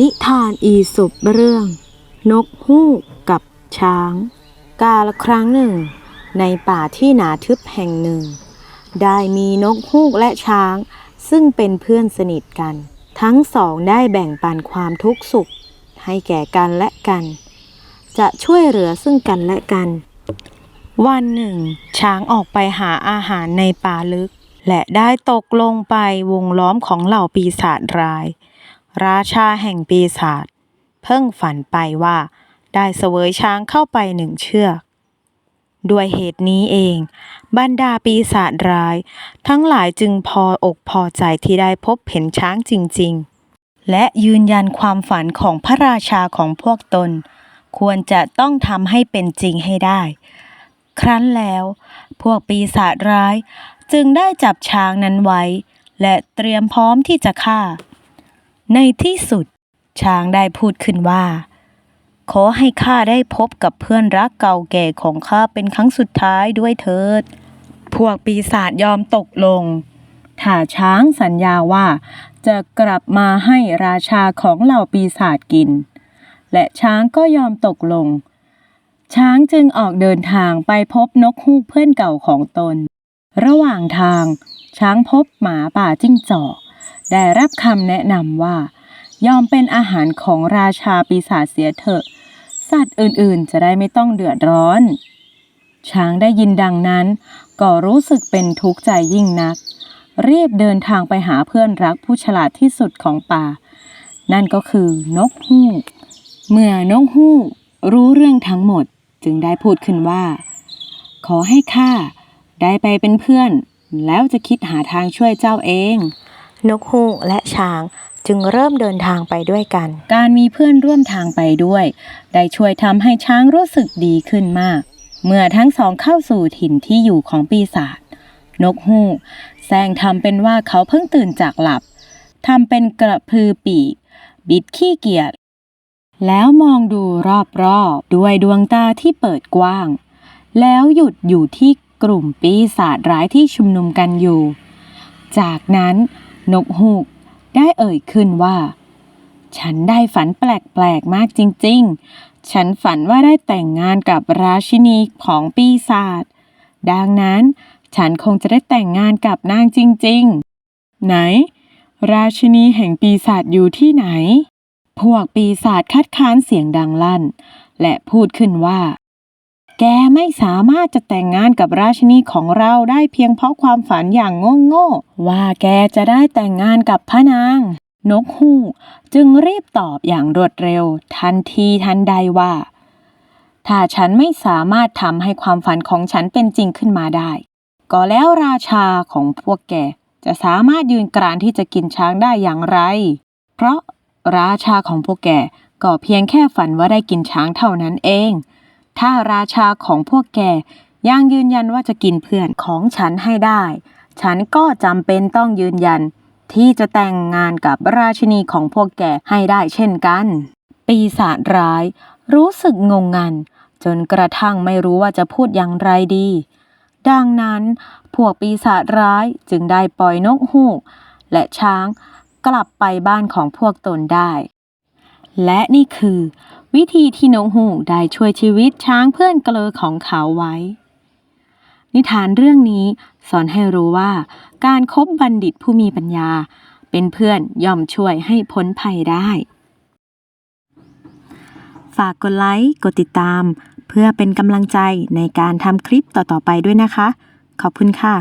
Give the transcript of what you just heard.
นิทานอีสปเรื่อง นกฮูกกับช้าง กาลครั้งหนึ่ง ในป่าที่หนาทึบแห่งหนึ่ง ได้มีนกฮูกและช้าง ซึ่งเป็นเพื่อนสนิทกัน ทั้งสองได้แบ่งปันความทุกข์สุข ให้แก่กันและกัน จะช่วยเหลือซึ่งกันและกัน วันหนึ่ง ช้างออกไปหาอาหารในป่าลึก และได้ตกลงไปวงล้อมของเหล่าปีศาจร้าย ราชาแห่งปีศาจเพิ่งฝันไปว่าได้เสวยช้างเข้าไปหนึ่งเชือก ด้วยเหตุนี้เอง บรรดาปีศาจร้าย ทั้งหลายจึงพออกพอใจที่ได้พบเห็นช้างจริง ๆ และยืนยันความฝันของพระราชาของพวกตน ควรจะต้องทำให้เป็นจริงให้ได้ ครั้นแล้ว พวกปีศาจร้ายจึงได้จับช้างนั้นไว้ และเตรียมพร้อมที่จะฆ่า ในที่สุด ช้างได้พูดขึ้นว่า ขอให้ข้าได้พบกับเพื่อนรักเก่าแก่ของข้าเป็นครั้งสุดท้ายด้วยเถิด พวกปีศาจยอมตกลงถ้าช้างสัญญาว่าจะกลับมาให้ราชาของเหล่าปีศาจกิน และช้างก็ยอมตกลง ช้างจึงออกเดินทางไปพบนกฮูกเพื่อนเก่าของตน ระหว่างทาง ช้างพบหมาป่าจิ้งจอก ได้รับคำแนะนำว่า ยอมเป็นอาหารของราชาปีศาจเสียเถอะ สัตว์อื่นๆ จะได้ไม่ต้องเดือดร้อน ช้างได้ยินดังนั้น ก็รู้สึกเป็นทุกข์ใจยิ่งนัก รีบเดินทางไปหาเพื่อนรักผู้ฉลาดที่สุดของป่า นั่นก็คือนกฮูก เมื่อนกฮูกรู้เรื่องทั้งหมดจึงได้พูดขึ้นว่า ขอให้ข้าได้ไปเป็นเพื่อน แล้วจะคิดหาทางช่วยเจ้าเอง นกฮูกและช้างจึงเริ่มเดินทางไปด้วยกัน การมีเพื่อนร่วมทางไปด้วย ได้ช่วยทำให้ช้างรู้สึกดีขึ้นมาก เมื่อทั้งสองเข้าสู่ถิ่นที่อยู่ของปีศาจนกฮูกแซงทำเป็นว่าเขาเพิ่งตื่นจากหลับทำเป็นกระพือปีก บิดขี้เกียจแล้วมองดูรอบๆ ด้วยดวงตาที่เปิดกว้าง แล้วหยุดอยู่ที่กลุ่มปีศาจร้ายที่ชุมนุมกันอยู่ จากนั้น นกฮูกได้เอ่ยขึ้นว่า ฉันได้ฝันแปลกๆมากจริงๆ ฉันฝันว่าได้แต่งงานกับราชินีของปีศาจ ดังนั้นฉันคงจะได้แต่งงานกับนางจริงๆ ไหน ราชินีแห่งปีศาจอยู่ที่ไหน พวกปีศาจคัดค้านเสียงดังลั่น และพูดขึ้นว่า แกไม่สามารถจะแต่งงานกับราชินีของเราได้เพียงเพราะความฝันอย่างโง่ๆว่าแกจะได้แต่งงานกับพระนาง นกฮูกจึงรีบตอบอย่างรวดเร็ว ทันทีทันใดว่า ถ้าฉันไม่สามารถทำให้ความฝันของฉันเป็นจริงขึ้นมาได้ ก็แล้วราชาของพวกแกจะสามารถยืนกรานที่จะกินช้างได้อย่างไร เพราะราชาของพวกแกก็เพียงแค่ฝันว่าได้กินช้างเท่านั้นเอง ถ้าราชาของพวกแกยังยืนยันว่าจะกินเพื่อนของฉันให้ได้ ฉันก็จำเป็นต้องยืนยัน ที่จะแต่งงานกับราชินีของพวกแกให้ได้เช่นกัน ปีศาจร้าย รู้สึกงงงัน จนกระทั่งไม่รู้ว่าจะพูดอย่างไรดี ดังนั้น พวกปีศาจร้ายจึงได้ปล่อยนกฮูก และช้างกลับไปบ้านของพวกตนได้ และนี่คือ วิธีที่นกฮูกได้ช่วยชีวิตช้างเพื่อนเกลอของเขาไว้ นิทานเรื่องนี้สอนให้รู้ว่า การคบบัณฑิตผู้มีปัญญา เป็นเพื่อนย่อมช่วยให้พ้นภัยได้ ฝากกดไลค์ กดติดตาม เพื่อเป็นกำลังใจในการทำคลิปต่อๆไปด้วยนะคะ ขอบคุณค่ะ